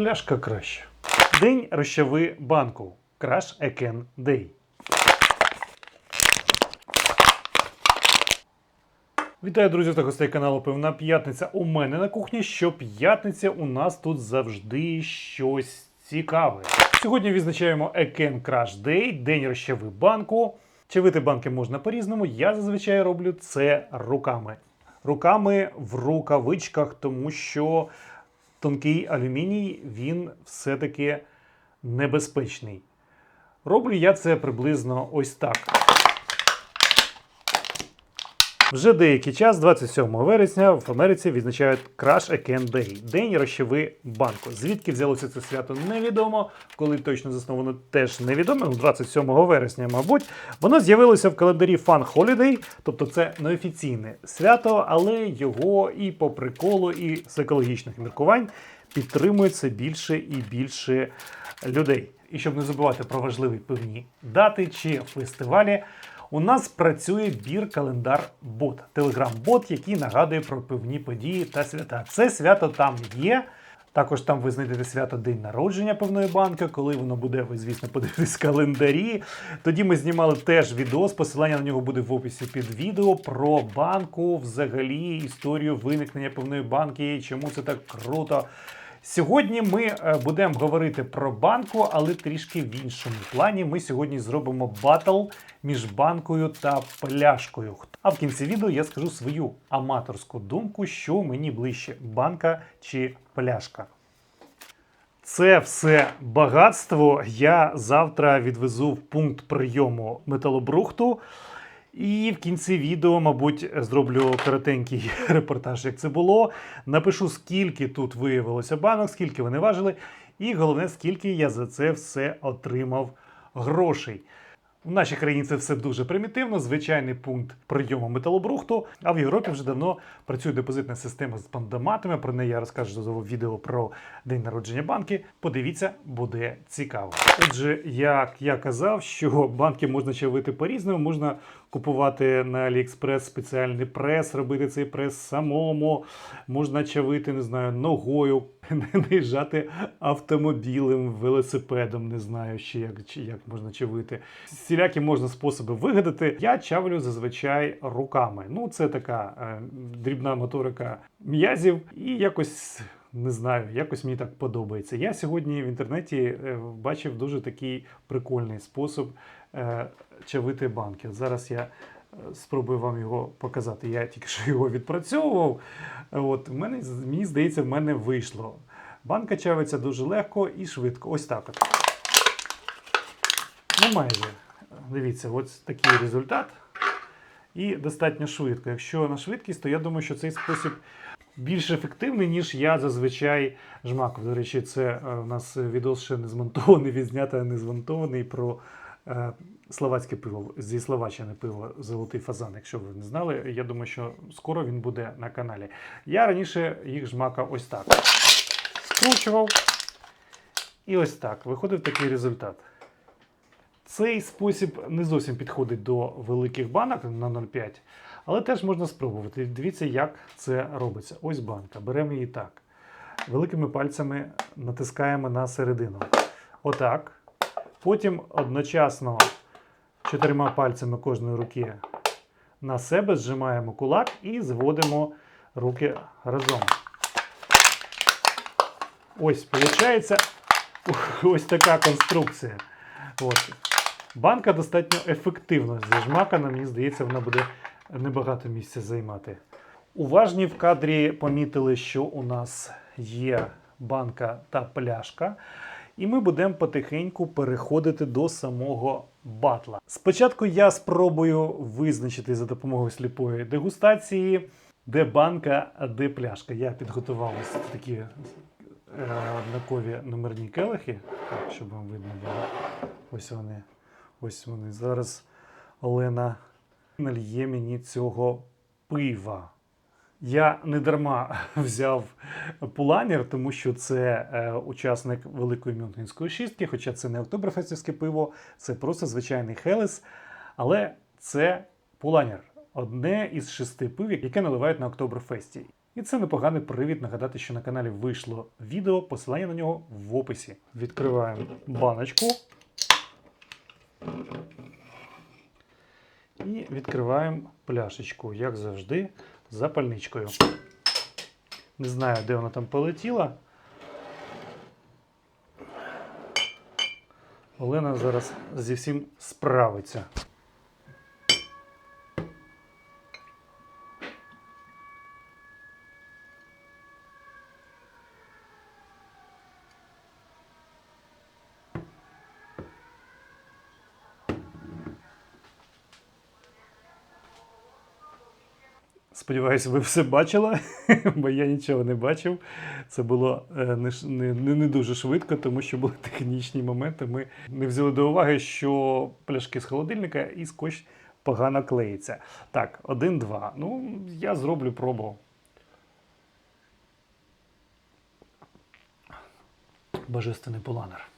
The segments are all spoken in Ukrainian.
пляшка краще. День розчави банку. Crash Eken Day. Вітаю, друзі та гостей каналу Певна П'ятниця. У мене на кухні. Щоп'ятниця у нас тут завжди щось цікаве. Сьогодні відзначаємо Eken Crash Day, день розчави банку. Чавити банки можна по-різному. Я зазвичай роблю це руками. Руками в рукавичках, тому що тонкий алюміній він все-таки небезпечний. Роблю я це приблизно ось так. Вже деякий час, 27 вересня, в Америці відзначають Crash Eken Day – День розчави банку. Звідки взялося це свято, невідомо. Коли точно засновано, теж невідомо. Ну, 27 вересня, мабуть, воно з'явилося в календарі Fun Holiday, тобто це неофіційне свято, але його і по приколу, і з екологічних міркувань підтримується більше і більше людей. І щоб не забувати про важливі певні дати чи фестивалі. У нас працює бір календар бот, телеграм-бот, який нагадує про певні події та свята. Це свято там є. Також там ви знайдете свято День народження певної банки, коли воно буде, ви звісно, подивитесь календарі. Тоді ми знімали теж відос. Посилання на нього буде в описі під відео про банку, взагалі історію виникнення певної банки, чому це так круто. Сьогодні ми е, будемо говорити про банку, але трішки в іншому плані. Ми сьогодні зробимо батл між банкою та пляшкою. А в кінці відео я скажу свою аматорську думку, що мені ближче банка чи пляшка. Це все багатство я завтра відвезу в пункт прийому металобрухту. І в кінці відео, мабуть, зроблю коротенький репортаж, як це було. Напишу, скільки тут виявилося банок, скільки вони важили, і головне, скільки я за це все отримав грошей. В нашій країні це все дуже примітивно, звичайний пункт прийому металобрухту. А в Європі вже давно працює депозитна система з бандоматами. Про неї я розкажу в відео про день народження банки. Подивіться, буде цікаво. Отже, як я казав, що банки можна чавити по-різному, можна купувати на AliExpress спеціальний прес, робити цей прес самому, можна чавити, не знаю, ногою, наїжджати автомобілем, велосипедом, не знаю ще як, чи як можна чавити. Всілякі можна способи вигадати. Я чавлю зазвичай руками. Ну, це така е, дрібна моторика м'язів, і якось не знаю, якось мені так подобається. Я сьогодні в інтернеті е, бачив дуже такий прикольний спосіб чавити банки. Зараз я е, спробую вам його показати. Я тільки що його відпрацьовував. От, мене, мені здається, в мене вийшло. Банка чавиться дуже легко і швидко. Ось так от. Ну, майже. Дивіться, ось такий результат. І достатньо швидко. Якщо на швидкість, то я думаю, що цей спосіб більш ефективний, ніж я зазвичай жмакав. До речі, це е, у нас відос ще не змонтований, відзнято, а не змонтований про е, словацьке пиво зі Словаччини пиво Золотий фазан. Якщо ви не знали, я думаю, що скоро він буде на каналі. Я раніше їх жмакав ось так. Скручував. І ось так. Виходив такий результат. Цей спосіб не зовсім підходить до великих банок на 0,5, але теж можна спробувати. Дивіться, як це робиться. Ось банка. Беремо її так. Великими пальцями натискаємо на середину. Отак. Потім одночасно чотирма пальцями кожної руки на себе зжимаємо кулак і зводимо руки разом. Ось, виходить, ось така конструкція. От. Банка достатньо ефективно зажмакана, мені здається, вона буде небагато місця займати. Уважні в кадрі помітили, що у нас є банка та пляшка. І ми будемо потихеньку переходити до самого батла. Спочатку я спробую визначити за допомогою сліпої дегустації, де банка, а де пляшка. Я підготував ось такі е, однакові номерні келихи, так, щоб вам видно було. Ось вони. Ось вони. Зараз Олена нальє мені цього пива. Я не дарма взяв пуланір, тому що це е, учасник Великої Мюнхенської шістки, хоча це не октоберфестівське пиво, це просто звичайний Хелес. Але це пуланір одне із шести пив, яке наливають на Октоберфесті. І це непоганий привід нагадати, що на каналі вийшло відео, посилання на нього в описі. Відкриваємо баночку. І відкриваємо пляшечку, як завжди, запальничкою. Не знаю, де вона там полетіла. Олена зараз зі всім справиться. Сподіваюся, ви все бачили, бо я нічого не бачив. Це було е, не, не, не дуже швидко, тому що були технічні моменти. Ми не взяли до уваги, що пляшки з холодильника і скотч погано клеїться. Так, один-два. Ну, я зроблю пробу. Божественний поланер.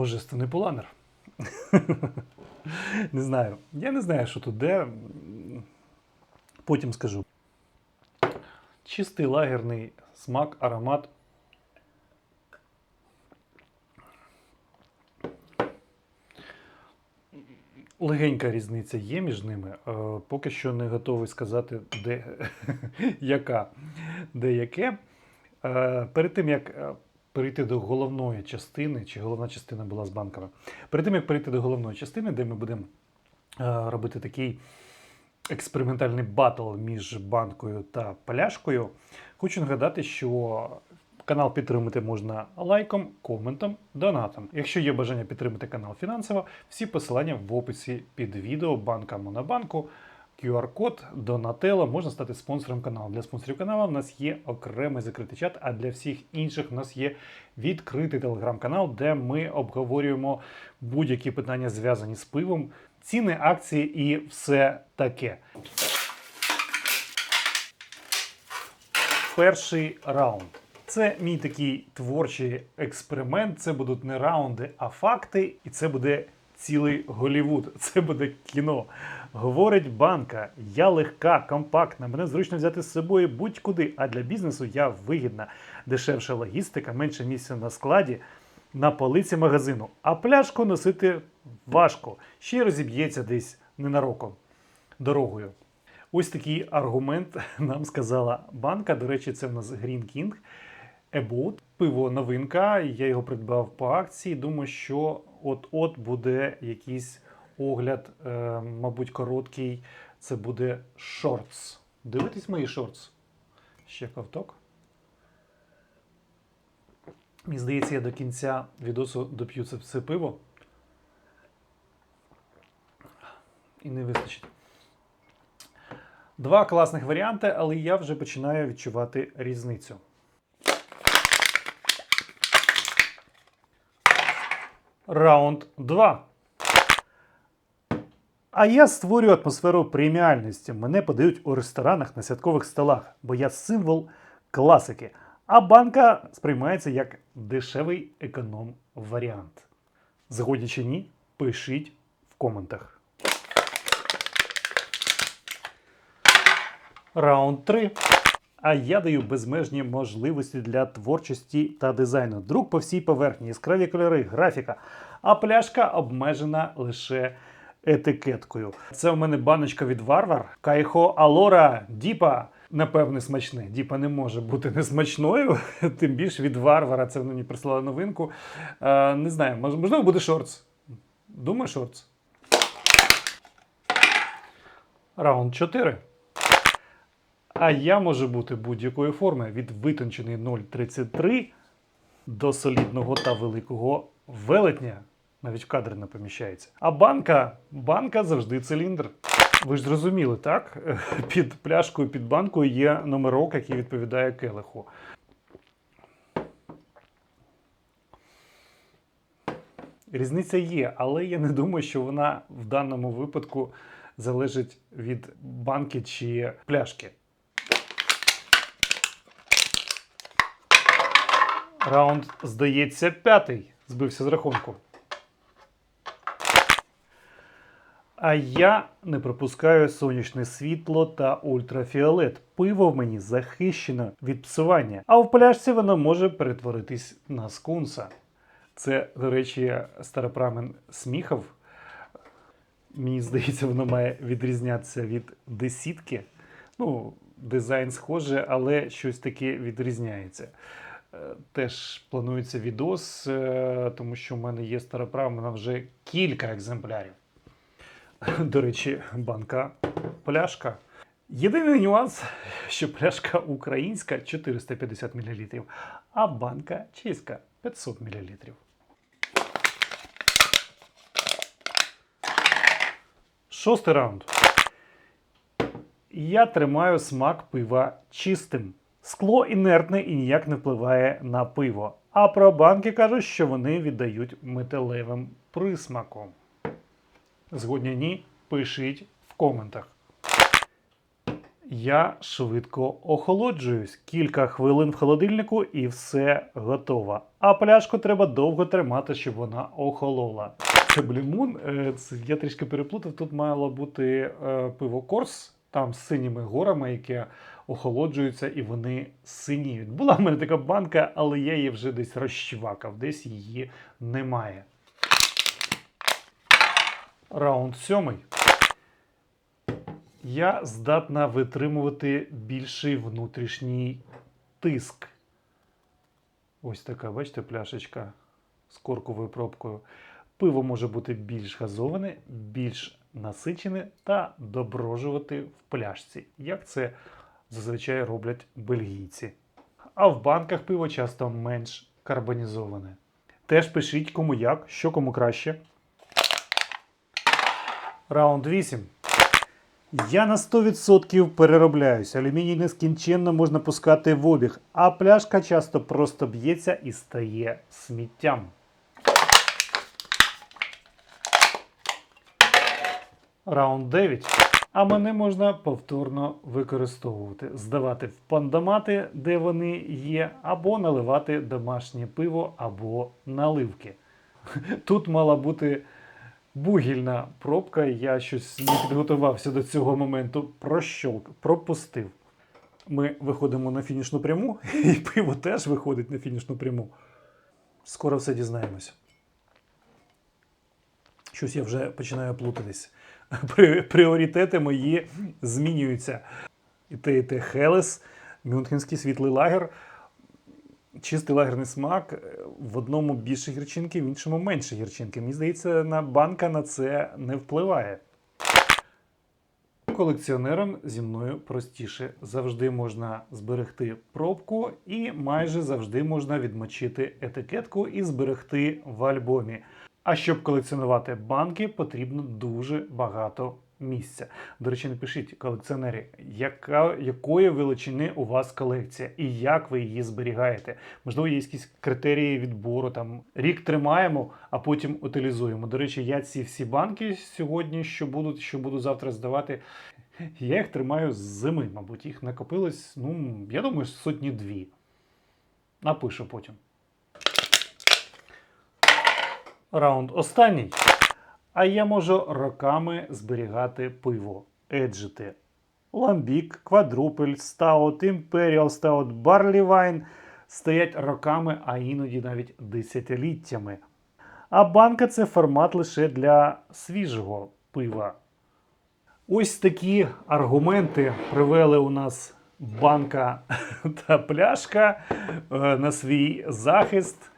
Божественний поланер. не знаю. Я не знаю, що тут де. Потім скажу. Чистий лагерний смак, аромат. Легенька різниця є між ними. Е, Поки що не готовий сказати, де яка, де яке. Е, Перед тим як е, перейти до головної частини, чи головна частина була з банками. Перед тим як перейти до головної частини, де ми будемо е, робити такий експериментальний батл між банкою та пляшкою, хочу нагадати, що канал підтримати можна лайком, коментом, донатом. Якщо є бажання підтримати канал фінансово, всі посилання в описі під відео банка Монобанку. QR-код Donatello можна стати спонсором каналу. Для спонсорів каналу в нас є окремий закритий чат, а для всіх інших в нас є відкритий телеграм-канал, де ми обговорюємо будь-які питання, зв'язані з пивом, ціни, акції і все таке. Перший раунд. Це мій такий творчий експеримент. Це будуть не раунди, а факти, і це буде цілий Голівуд. Це буде кіно. Говорить банка, я легка, компактна, мене зручно взяти з собою будь-куди. А для бізнесу я вигідна. Дешевша логістика, менше місця на складі, на полиці магазину. А пляшку носити важко. Ще й розіб'ється десь ненароком дорогою. Ось такий аргумент нам сказала банка. До речі, це в нас Green King. About. Пиво новинка. Я його придбав по акції. Думаю, що от-от буде якийсь огляд, е, мабуть, короткий. Це буде шортс. Дивитесь мої шортс? Ще ковток. Мені здається, я до кінця відосу доп'ю це все пиво. І не вистачить. Два класних варіанти, але я вже починаю відчувати різницю. Раунд 2. А я створюю атмосферу преміальності. Мене подають у ресторанах на святкових столах, бо я символ класики. А банка сприймається як дешевий економ варіант. Згодні чи ні, пишіть в коментах. Раунд 3. А я даю безмежні можливості для творчості та дизайну. Друк по всій поверхні, яскраві кольори, графіка, а пляшка обмежена лише етикеткою. Це у мене баночка від Варвар. Кайхо Алора Діпа. Напевне, смачне. Діпа не може бути несмачною, тим більше від Варвара. Це мені прислала новинку. Е, не знаю, можливо, буде шортс. Думаю, шортс. Раунд 4. А я можу бути будь-якої форми від витончений 0,33 до солідного та великого велетня. Навіть в кадр не поміщається. А банка, банка завжди циліндр. Ви ж зрозуміли, так? Під пляшкою, під банкою є номерок, який відповідає келиху. Різниця є, але я не думаю, що вона в даному випадку залежить від банки чи пляшки. Раунд, здається, п'ятий. Збився з рахунку. А я не пропускаю сонячне світло та ультрафіолет. Пиво в мені захищено від псування, а в пляшці воно може перетворитись на скунса. Це, до речі, старопрамен сміхов. Мені здається, воно має відрізнятися від десітки. Ну, дизайн схоже, але щось таке відрізняється. Е, Теж планується відос, е, тому що в мене є старопрамена вже кілька екземплярів. До речі, банка пляшка. Єдиний нюанс, що пляшка українська 450 мл, а банка чиська 500 мл. Шостий раунд. Я тримаю смак пива чистим. Скло інертне і ніяк не впливає на пиво. А про банки кажуть, що вони віддають металевим присмаком. Згодні ні, пишіть в коментах. Я швидко охолоджуюсь. Кілька хвилин в холодильнику і все готово. А пляшку треба довго тримати, щоб вона охолола. Це блімун. е, я трішки переплутав. Тут мало бути е, пиво Корс, там з синіми горами, яке охолоджуються і вони синіють. Була в мене така банка, але я її вже десь розчвакав, десь її немає. Раунд сьомий. Я здатна витримувати більший внутрішній тиск. Ось така, бачите, пляшечка з корковою пробкою. Пиво може бути більш газоване, більш насичене та доброжувати в пляшці, як це зазвичай роблять бельгійці. А в банках пиво часто менш карбонізоване. Теж пишіть кому як, що кому краще. Раунд 8. Я на 100% переробляюсь. Алюміній нескінченно можна пускати в обіг, а пляшка часто просто б'ється і стає сміттям. Раунд 9. А мене можна повторно використовувати, здавати в пандомати, де вони є, або наливати домашнє пиво або наливки. Тут мала бути бугільна пробка, я щось не підготувався до цього моменту, прощолк, пропустив. Ми виходимо на фінішну пряму, і пиво теж виходить на фінішну пряму. Скоро все дізнаємося. Щось я вже починаю плутатись. Пріоритети мої змінюються. І те, і те Хелес, Мюнхенський світлий лагер. Чистий лагерний смак е, в одному більше гірчинки, в іншому менше гірчинки. Мені здається, на банка на це не впливає. Колекціонерам зі мною простіше. Завжди можна зберегти пробку, і майже завжди можна відмочити етикетку і зберегти в альбомі. А щоб колекціонувати банки, потрібно дуже багато місця. До речі, напишіть, колекціонери, яка, якої величини у вас колекція і як ви її зберігаєте. Можливо, є якісь критерії відбору. Там рік тримаємо, а потім утилізуємо. До речі, я ці всі банки сьогодні, що будуть, що буду завтра здавати. Я їх тримаю з зими, мабуть, їх накопилось, ну, я думаю, сотні дві. Напишу потім. Раунд останній. А я можу роками зберігати пиво, еджити. Ламбік, квадрупель, стаут, імперіал стаут, барлі вайн стоять роками, а іноді навіть десятиліттями. А банка це формат лише для свіжого пива. Ось такі аргументи привели у нас банка та пляшка е, на свій захист.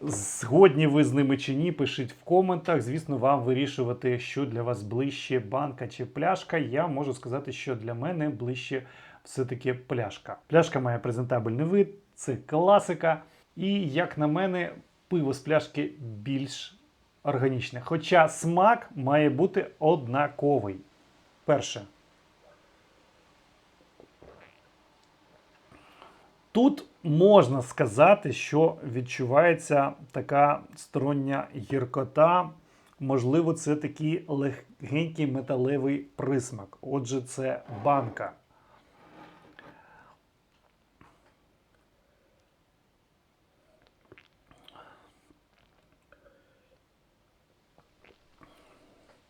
Згодні ви з ними чи ні, пишіть в коментах. Звісно, вам вирішувати, що для вас ближче банка чи пляшка. Я можу сказати, що для мене ближче все-таки пляшка. Пляшка має презентабельний вид, це класика. І, як на мене, пиво з пляшки більш органічне. Хоча смак має бути однаковий. Перше. Тут можна сказати, що відчувається така стороння гіркота. Можливо, це такий легенький металевий присмак. Отже, це банка.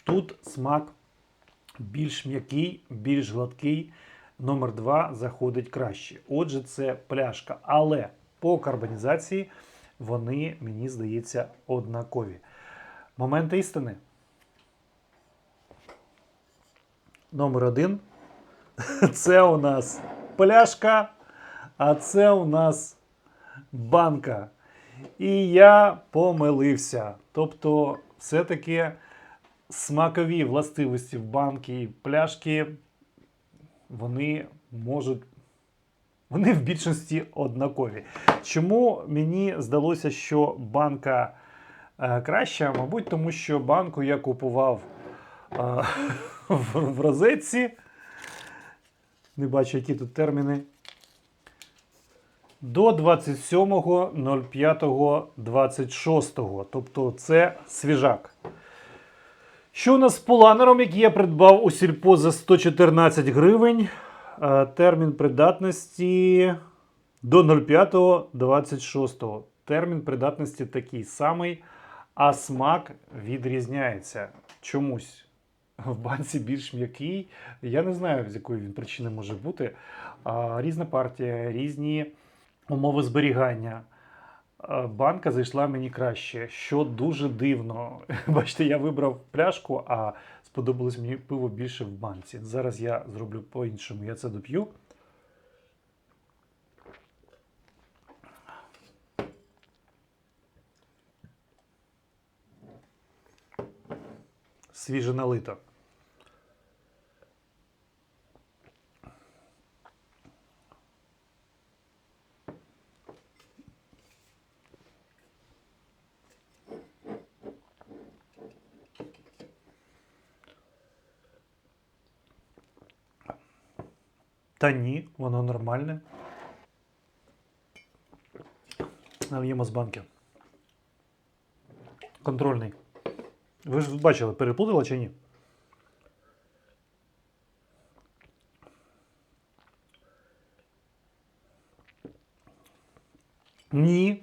Тут смак більш м'який, більш гладкий. Номер 2 заходить краще. Отже, це пляшка. Але по карбонізації вони, мені здається, однакові. Момент істини. Номер один. Це у нас пляшка, а це у нас банка. І я помилився. Тобто, все-таки смакові властивості в банки і пляшки, вони можуть. Вони в більшості однакові. Чому мені здалося, що банка е, краща? Мабуть, тому що банку я купував е, в, в розетці. Не бачу, які тут терміни. До 27.05.26. Тобто це свіжак. Що у нас з поланером, який я придбав у сільпо за 114 гривень. Е, Термін придатності до 05.26. Термін придатності такий самий, а смак відрізняється чомусь. В банці більш м'який. Я не знаю, з якої він причини може бути. Різна партія, різні умови зберігання. А, Банка зайшла мені краще, що дуже дивно. Бачите, я вибрав пляшку, а сподобалось мені пиво більше в банці. Зараз я зроблю по-іншому. Я це доп'ю. Свіже налито. Та ні, воно нормальне. Нальємо з банки. Контрольний. Ви ж бачили, переплутала чи ні? Ні.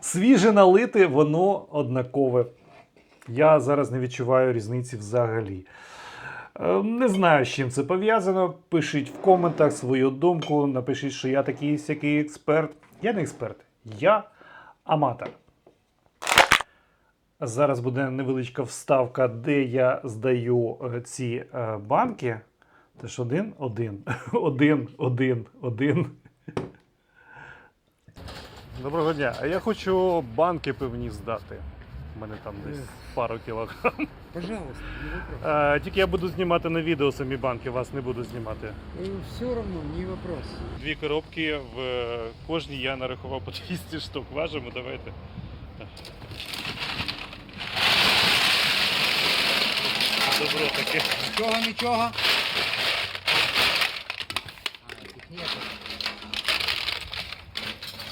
Свіже налите, воно однакове. Я зараз не відчуваю різниці взагалі. Е, Не знаю, з чим це пов'язано. Пишіть в коментах свою думку. Напишіть, що я такий сякий експерт. Я не експерт, я аматор. Зараз буде невеличка вставка, де я здаю е, ці е, банки. Теж один, один, один, один, один. Доброго дня. Я хочу банки пивні здати. У мене там десь пару кілограм. Пожалуйста, не вопрос. Е, Тільки я буду знімати на відео самі банки, вас не буду знімати. Все равно, не вопрос. Дві коробки в е, кожній я нарахував по 200 штук. Важимо, давайте. Добро таке. Нічого, нічого. А, тут нету.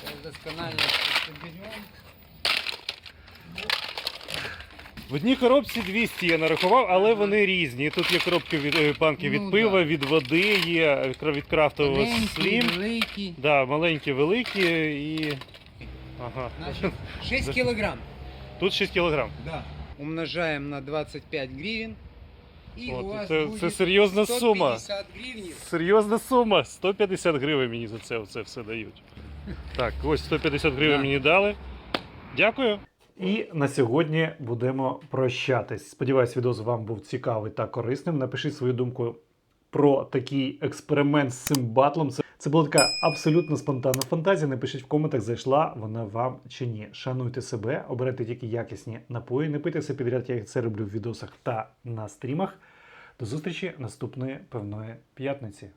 Сейчас досконально соберем. В одній коробці 200 я нарахував, але вони різні. Тут є коробки від е, банки від Ну, пива, да. від води, є від крафтового слім. великий. Да, маленькі, великі і. Ага. Значит, 6 килограмм. Тут 6 кілограм. Да. Умножаем на 25 гривен. И Вот, у вас будет это серьезная сумма. 150 гривен. Серйозна сума. 150 гривень мені за це, це все дають. Так, ось 150 гривень Да. мені дали. Дякую. І на сьогодні будемо прощатись. Сподіваюсь, відео вам був цікавий та корисним. Напишіть свою думку про такий експеримент з цим батлом. Це, це була така абсолютно спонтанна фантазія. Напишіть в коментах, зайшла вона вам чи ні. Шануйте себе, обирайте тільки якісні напої, не пийте все підряд, я це роблю в відосах та на стрімах. До зустрічі наступної певної п'ятниці.